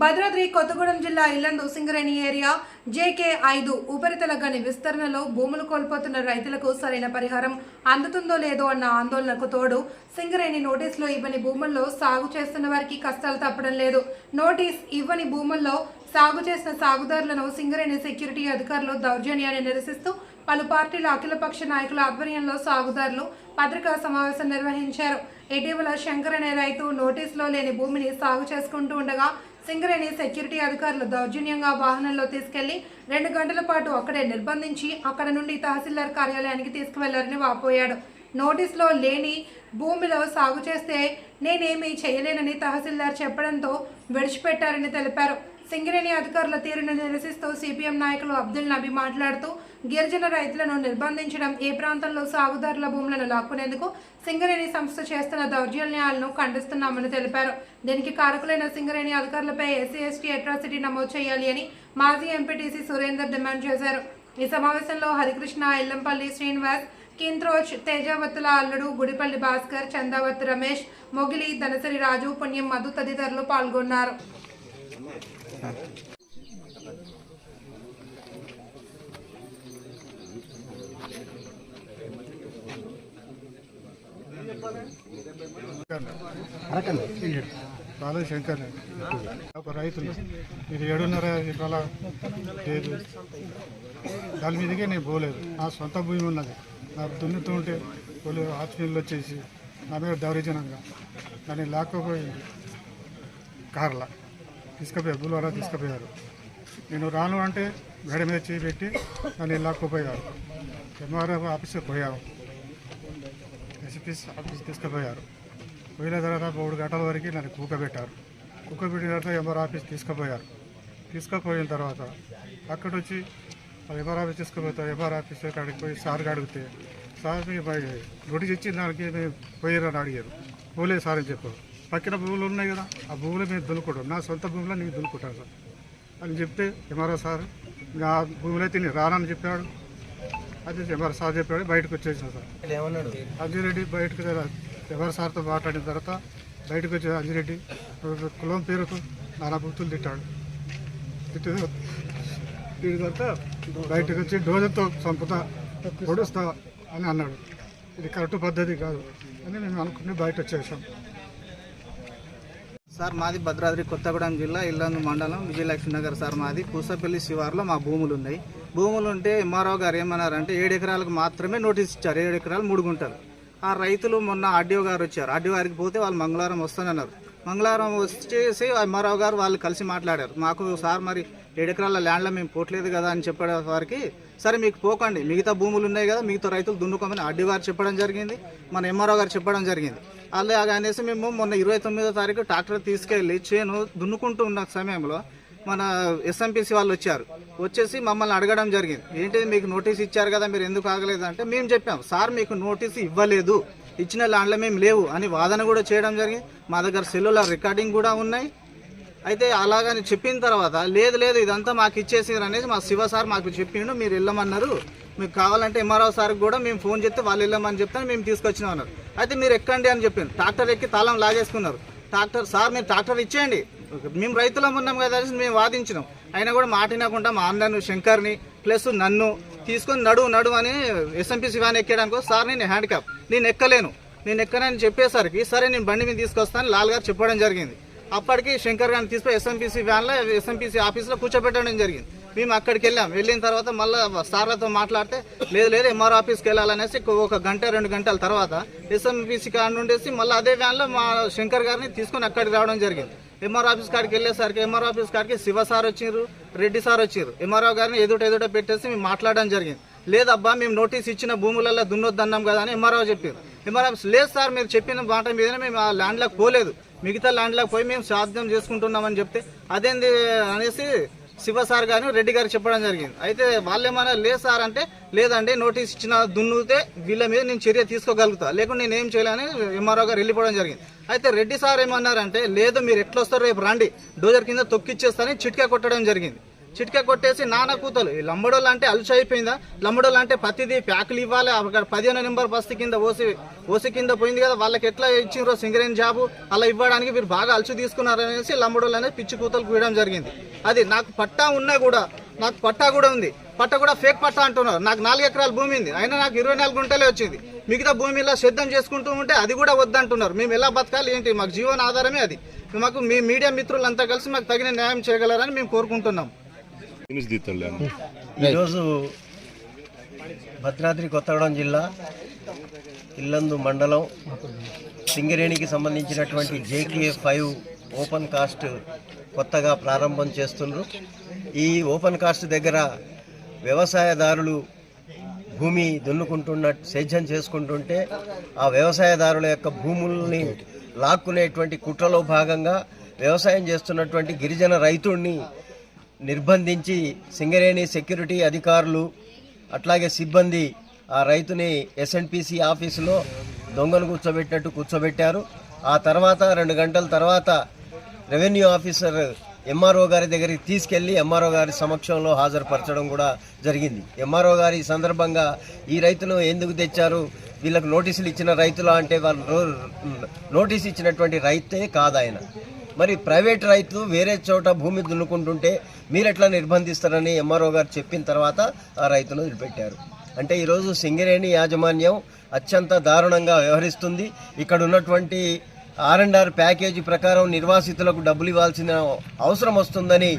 భద్రాద్రి కొత్తగూడెం జిల్లా Yellandu Singareni area JK ఐదు ఉపరితల గని విస్తరణలో భూములు కోల్పోతున్న రైతులకు సరైన పరిహారం అందుతుందో లేదో అన్న ఆందోళనకు తోడు సింగరేణి నోటీసులో ఇవ్వని భూముల్లో సాగు చేస్తున్న వారికి కష్టాలు తప్పడం లేదు. నోటీస్ ఇవ్వని భూముల్లో సాగు చేసిన సాగుదారులను సింగరేణి సెక్యూరిటీ అధికారులు దౌర్జన్యాన్ని నిరసిస్తూ పలు పార్టీల అఖిలపక్ష నాయకుల ఆధ్వర్యంలో సాగుదారులు పత్రికా సమావేశం నిర్వహించారు. ఇటీవల శంకర్ అనే రైతు నోటీసులో లేని భూమిని సాగు చేసుకుంటూ ఉండగా సింగరేణి సెక్యూరిటీ అధికారులు దౌర్జన్యంగా వాహనంలో తీసుకెళ్ళి రెండు గంటల పాటు అక్కడే నిర్బంధించి అక్కడ నుండి తహసీల్దార్ కార్యాలయానికి తీసుకువెళ్ళారని వాపోయాడు. నోటీసులో లేని భూమిలో సాగు చేస్తే నేనేమీ చేయలేనని తహసీల్దార్ చెప్పడంతో విడిచిపెట్టారని తెలిపారు. సింగరేణి అధికారుల తీరును నిరసిస్తూ సిపిఎం నాయకులు అబ్దుల్ నబీ మాట్లాడుతూ గిరిజన రైతులను నిర్బంధించడం ఏ ప్రాంతంలో సాగుదారుల భూములను లాక్కునేందుకు సింగరేణి సంస్థ చేస్తున్న దౌర్జన్యాలను ఖండిస్తున్నామని తెలిపారు. దీనికి కారకులైన సింగరేణి అధికారులపై ఎస్సీ ఎస్టీ అట్రాసిటీ నమోదు చేయాలి అని మాజీ ఎంపీటీసీ సురేందర్ డిమాండ్ చేశారు. ఈ సమావేశంలో హరికృష్ణ ఎల్లంపల్లి శ్రీనివాస్ కింత్రోచ్ తేజావత్తుల అల్లుడు గుడిపల్లి భాస్కర్ చందావత్ రమేష్ మొగిలి ధనసరి రాజు పుణ్యం మధు తదితరులు పాల్గొన్నారు. బాలయ్య శంకర్ ఒక రైతులు. ఇది ఏడున్నర ఎకరాల లేదు. దాని మీదకే నేను పోలేదు. నా సొంత భూమి ఉన్నది. నా దున్నుతూ ఉంటే వాళ్ళు హాస్పిటల్ వచ్చేసి నా మీద దౌర్జన్యంగా. దాన్ని లాక్కపోయింది. కార్ల. తీసుకుపోయారు. బుల్వారా తీసుకుపోయారు. నేను రాను అంటే గడి మీద చేపెట్టి నన్ను దాన్ని ఎంఆర్ఎఫ్ ఆఫీస్కి పోయాము. ఎస్పీ ఆఫీస్ తీసుకుపోయారు. పోయిన తర్వాత మూడు గంటల వరకు నన్ను కూకబెట్టారు. కూకబెట్టిన తర్వాత ఎంఆర్ ఆఫీస్ తీసుకుపోయారు. తీసుకుపోయిన తర్వాత అక్కడ వచ్చి ఎంఆర్ ఆఫీస్ తీసుకుపోతే ఎంఆర్ ఆఫీస్ కాడికి పోయి సార్కి అడిగితే సార్ నోటీస్ ఇచ్చిన దానికి మేము పోయారని అడిగారు. పోలేదు సార్ అని చెప్పారు. పక్కన భూములు ఉన్నాయి కదా ఆ భూములు మేము దున్నుకుంటాం. నా సొంత భూమిలో నేను దున్నుకుంటాను సార్. అని చెప్తే ఎంఆర్ఓ సార్ ఆ భూములు అయితే నేను రానని చెప్పాడు. అది ఎంఆర్ సార్ చెప్పాడు బయటకు వచ్చేసాను సార్. అంజిరెడ్డి బయటకు ఎవరి సార్తో మాట్లాడిన తర్వాత బయటకు వచ్చే అంజిరెడ్డి కులం పేరుకు నానా భక్తులు తిట్టాడు. తిట్టిన తిట్టిన తర్వాత బయటకు వచ్చి డోజర్తో చంపుతా పొడుస్తా అని అన్నాడు. ఇది కరెక్ట్ పద్ధతి కాదు అని మేము అనుకుని బయట వచ్చేసాం. సార్ మాది భద్రాద్రి కొత్తగూడెం జిల్లా ఇల్లందు మండలం విజయలక్ష్మి నగర్ సార్ మాది. పూసపల్లి శివార్లో మా భూములు ఉన్నాయి. భూములు ఉంటే ఎంఆర్ఓ గారు ఏమన్నారంటే ఏడు ఎకరాలకు మాత్రమే నోటీస్ ఇచ్చారు. ఏడు ఎకరాలు మూడు గుంటలు. ఆ రైతులు మొన్న ఆర్డీఓ గారు వచ్చారు. ఆర్డీఓ గారికి పోతే వాళ్ళు మంగళవారం వస్తానన్నారు. మంగళవారం వచ్చేసి ఎంఆర్ఓ గారు వాళ్ళు కలిసి మాట్లాడారు. మాకు సార్ మరి ఏడు ఎకరాల ల్యాండ్లో మేము పోట్లేదు కదా అని చెప్పే వారికి. సరే మీకు పోకండి. మిగతా భూములు ఉన్నాయి కదా మిగతా రైతులు దున్నుకోమని ఆర్డీఓ గారు చెప్పడం జరిగింది. మన ఎంఆర్ఓ గారు చెప్పడం జరిగింది. అలాగే అనేసి మేము మొన్న ఇరవై తొమ్మిదో తారీఖు ట్రాక్టర్ తీసుకెళ్ళి చేను దున్నుకుంటూ ఉన్న సమయంలో మన ఎస్ఎంపీసీ వాళ్ళు వచ్చారు. వచ్చేసి మమ్మల్ని అడగడం జరిగింది. ఏంటిది మీకు నోటీస్ ఇచ్చారు కదా మీరు ఎందుకు ఆగలేదు అంటే మేము చెప్పాం సార్ మీకు నోటీస్ ఇవ్వలేదు. ఇచ్చిన ల్యాండ్లో మేము లేవు అని వాదన కూడా చేయడం జరిగింది. మా దగ్గర సెల్లులార్ రికార్డింగ్ కూడా ఉన్నాయి. అయితే అలాగని చెప్పిన తర్వాత లేదు లేదు ఇదంతా మాకు ఇచ్చేసారు అనేసి మా శివ సార్ మాకు చెప్పిండు మీరు వెళ్ళమన్నారు. మీకు కావాలంటే ఎంఆర్ఓ సార్కి కూడా మేము ఫోన్ చేస్తే వాళ్ళు వెళ్ళమని చెప్తే మేము తీసుకొచ్చినాం అన్నారు. అయితే మీరు ఎక్కండి అని చెప్పింది ట్రాక్టర్ ఎక్కి తాళం లాగేసుకున్నారు. ట్రాక్టర్ సార్ మీరు ట్రాక్టర్ ఇచ్చేయండి. మేము రైతులం ఉన్నాం కదా మేము వాదించినాం. అయినా కూడా మాట వినకుండా మా అందరిని శంకర్ని ప్లస్ నన్ను తీసుకొని నడు నడు అని ఎస్ఎంపీ వ్యాన్ ఎక్కడానికి సార్ నేను హ్యాండ్ క్యాప్ నేను ఎక్కలేను. నేను ఎక్కనని చెప్పేసరికి సరే నేను బండి మీద తీసుకొస్తాను లాల్ గారు చెప్పడం జరిగింది. అప్పటికి శంకర్ గారిని తీసుకుని ఎస్ఎంపీసీ వ్యాన్లో ఎస్ఎంపీసీ ఆఫీస్లో కూర్చోబెట్టడం జరిగింది. మేము అక్కడికి వెళ్ళాం. వెళ్ళిన తర్వాత మళ్ళీ సార్లతో మాట్లాడితే లేదు లేదు ఎంఆర్ ఆఫీస్కి వెళ్ళాలనేసి ఒక గంట రెండు గంటల తర్వాత ఎస్ఎంపీసీ కాడ నుండేసి మళ్ళీ అదే వ్యాన్లో మా శంకర్ గారిని తీసుకొని అక్కడికి రావడం జరిగింది. ఎంఆర్ ఆఫీస్ కాడికి వెళ్ళేసరికి ఎంఆర్ ఆఫీస్ కాడికి శివ సార్ వచ్చిర్రు రెడ్డి సార్ వచ్చిర్రు. ఎంఆర్ఓ గారిని ఎదుట ఎదుట పెట్టేసి మేము మాట్లాడడం జరిగింది. లేదబ్బా మేము నోటీస్ ఇచ్చిన భూములలో దున్నొద్దన్నాం కదా అని ఎంఆర్ఓ చెప్పారు. ఎంఆర్ ఆఫీస్ లేదు సార్ మీరు చెప్పిన మాట మీదనే మేము ఆ ల్యాండ్లకు పోలేదు. మిగతా ల్యాండ్లకు పోయి మేము సాధ్యం చేసుకుంటున్నామని చెప్తే అదేంది అనేసి శివ సార్ గారు రెడ్డి గారు చెప్పడం జరిగింది. అయితే వాళ్ళేమైనా లేదు సార్ అంటే లేదండి నోటీస్ ఇచ్చిన దున్నుతే వీళ్ళ మీద నేను చర్య తీసుకోగలుగుతా. లేకుంటే నేను ఏం చేయాలని ఎంఆర్ఓ గారు వెళ్ళిపోవడం జరిగింది. అయితే రెడ్డి సార్ ఏమన్నారంటే లేదు మీరు ఎట్లా వస్తారు రేపు రండి. డోజర్ కింద తొక్కిచ్చేస్తానని చిట్కా కొట్టడం జరిగింది. చిటిక కొట్టేసి నానా కూతలు. ఈ లంబడోళ్ళు అంటే అలుసు అయిపోయిందా? లంబడోళ్ళు అంటే ప్రతిదీ ప్యాకులు ఇవ్వాలి అక్కడ పదిహేను నెంబర్ బస్తు కింద ఓసి ఓసి కింద పోయింది కదా వాళ్ళకి ఎట్లా ఇచ్చిండ్రో సింగరేన్ జాబు? అలా ఇవ్వడానికి మీరు బాగా అలుసు తీసుకున్నారనేసి లంబడోళ్ళు అనేది పిచ్చి కూతలు కూయడం జరిగింది. అది నాకు పట్టా ఉన్నా కూడా నాకు పట్టా కూడా ఉంది. పట్టా కూడా ఫేక్ పట్టా అంటున్నారు. నాకు నాలుగు ఎకరాల భూమి ఉంది. అయినా నాకు ఇరవై నాలుగు గుంటలే వచ్చింది. మిగతా భూమి ఇలా సిద్ధం చేసుకుంటూ ఉంటే అది కూడా వద్దంటున్నారు. మేము ఎలా బతకాలి ఏంటి? మాకు జీవన ఆధారమే అది. మాకు మీ మీడియా మిత్రులంతా కలిసి మాకు తగిన న్యాయం చేయగలరని మేము కోరుకుంటున్నాం. ఈరోజు భద్రాద్రి కొత్తగూడెం జిల్లా ఇల్లందు మండలం సింగరేణికి సంబంధించినటువంటి జేకే ఫైవ్ ఓపెన్ కాస్ట్ కొత్తగా ప్రారంభం చేస్తున్నారు ఈ ఓపెన్ కాస్ట్ దగ్గర వ్యవసాయదారులు భూమి దున్నుకుంటున్న సేద్యం చేసుకుంటుంటే ఆ వ్యవసాయదారుల యొక్క భూముల్ని లాక్కునేటువంటి కుట్రలో భాగంగా వ్యవసాయం చేస్తున్నటువంటి గిరిజన రైతుడిని నిర్బంధించి సింగరేణి సెక్యూరిటీ అధికారులు అట్లాగే సిబ్బంది ఆ రైతుని ఎస్ఎన్పిసి ఆఫీసులో దొంగను కూర్చోబెట్టినట్టు కూర్చోబెట్టారు. ఆ తర్వాత రెండు గంటల తర్వాత రెవెన్యూ ఆఫీసర్ ఎంఆర్ఓ గారి దగ్గరికి తీసుకెళ్ళి ఎంఆర్ఓ గారి సమక్షంలో హాజరుపరచడం కూడా జరిగింది. ఎంఆర్ఓ గారి సందర్భంగా ఈ రైతును ఎందుకు తెచ్చారు? వీళ్ళకు నోటీసులు ఇచ్చిన రైతులా అంటే వాళ్ళు నోటీసు నోటీస్ ఇచ్చినటువంటి రైతే కాదు ఆయన. మరి ప్రైవేట్ రైతు వేరే చోట భూమి దున్నుకుంటుంటే మీరెట్లా నిర్బంధిస్తారని ఎంఆర్ఓ గారు చెప్పిన తర్వాత ఆ రైతును వదిలిపెట్టారు అంటే ఈరోజు సింగరేణి యాజమాన్యం అత్యంత దారుణంగా వ్యవహరిస్తుంది. ఇక్కడ ఉన్నటువంటి ఆర్ అండ్ ఆర్ ప్యాకేజీ ప్రకారం నిర్వాసితులకు డబ్బులు ఇవ్వాల్సిన అవసరం వస్తుందని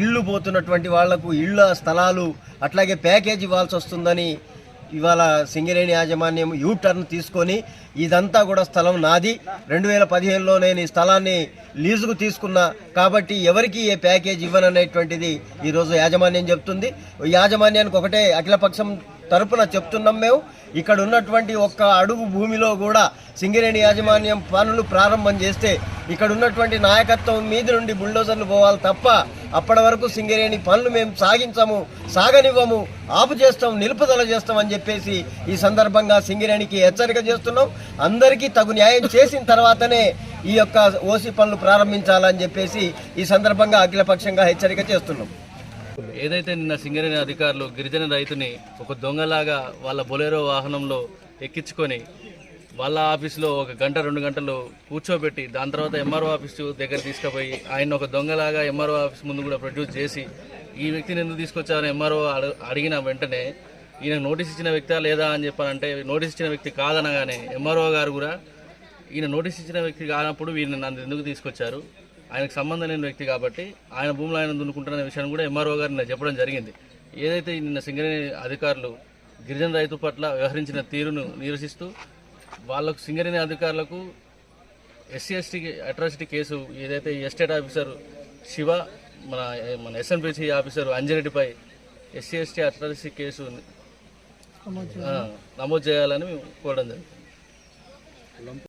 ఇళ్ళు పోతున్నటువంటి వాళ్ళకు ఇళ్ళ స్థలాలు అట్లాగే ప్యాకేజ్ ఇవ్వాల్సి వస్తుందని ఇవాళ సింగరేణి యాజమాన్యం యూ టర్న్ తీసుకొని ఇదంతా కూడా స్థలం నాది. రెండు వేల పదిహేనులో నేను ఈ స్థలాన్ని లీజుకు తీసుకున్నా కాబట్టి ఎవరికి ఏ ప్యాకేజ్ ఇవ్వననేటువంటిది ఈరోజు యాజమాన్యం చెప్తుంది. యాజమాన్యానికి ఒకటే అఖిలపక్షం తరపున చెప్తున్నాం మేము. ఇక్కడ ఉన్నటువంటి ఒక్క అడుగు భూమిలో కూడా సింగరేణి యాజమాన్యం పనులు ప్రారంభం చేస్తే ఇక్కడ ఉన్నటువంటి నాయకత్వం మీద నుండి బుల్డోజర్లు పోవాలి తప్ప అప్పటి వరకు సింగరేణి పనులు మేము సాగించము సాగనివ్వము ఆపు చేస్తాం నిలుపుదల చేస్తాం అని చెప్పేసి ఈ సందర్భంగా సింగరేణికి హెచ్చరిక చేస్తున్నాం. అందరికీ తగు న్యాయం చేసిన తర్వాతనే ఈ యొక్క ఓసీ పనులు ప్రారంభించాలని చెప్పేసి ఈ సందర్భంగా అఖిలపక్షంగా హెచ్చరిక చేస్తున్నాం. ఏదైతే నిన్న సింగరేణి అధికారులు గిరిజన రైతుని ఒక దొంగలాగా వాళ్ళ బొలేరో వాహనంలో ఎక్కించుకొని వాళ్ళ ఆఫీస్లో ఒక గంట రెండు గంటలు కూర్చోబెట్టి దాని తర్వాత ఎంఆర్ఓ ఆఫీస్ దగ్గర తీసుకుపోయి ఆయన ఒక దొంగలాగా ఎంఆర్ఓ ఆఫీస్ ముందు కూడా ప్రొడ్యూస్ చేసి ఈ వ్యక్తిని ఎందుకు తీసుకొచ్చారని ఎంఆర్ఓ అడిగిన వెంటనే ఈయన నోటీస్ ఇచ్చిన వ్యక్తా లేదా అని చెప్పానంటే నోటీస్ ఇచ్చిన వ్యక్తి కాదనగానే ఎంఆర్ఓ గారు కూడా ఈయన నోటీస్ ఇచ్చిన వ్యక్తి కానప్పుడు వీరిని నన్ను ఎందుకు తీసుకొచ్చారు? ఆయనకు సంబంధం లేని వ్యక్తి కాబట్టి ఆయన భూములు ఆయన దున్నుకుంటున్న విషయాన్ని కూడా ఎంఆర్ఓ గారు నిన్న చెప్పడం జరిగింది. ఏదైతే నిన్న సింగరేణి అధికారులు గిరిజన రైతు పట్ల వ్యవహరించిన తీరును నిరసిస్తూ వాళ్ళకు సింగరేణి అధికారులకు ఎస్సీ ఎస్టీ అట్రాసిటీ కేసు ఏదైతే ఎస్టేట్ ఆఫీసర్ శివ మన మన S N P C officer అంజరెడ్డిపై SC ST atrocity case నమోదు చేయాలని మేము కోరడం జరిగింది.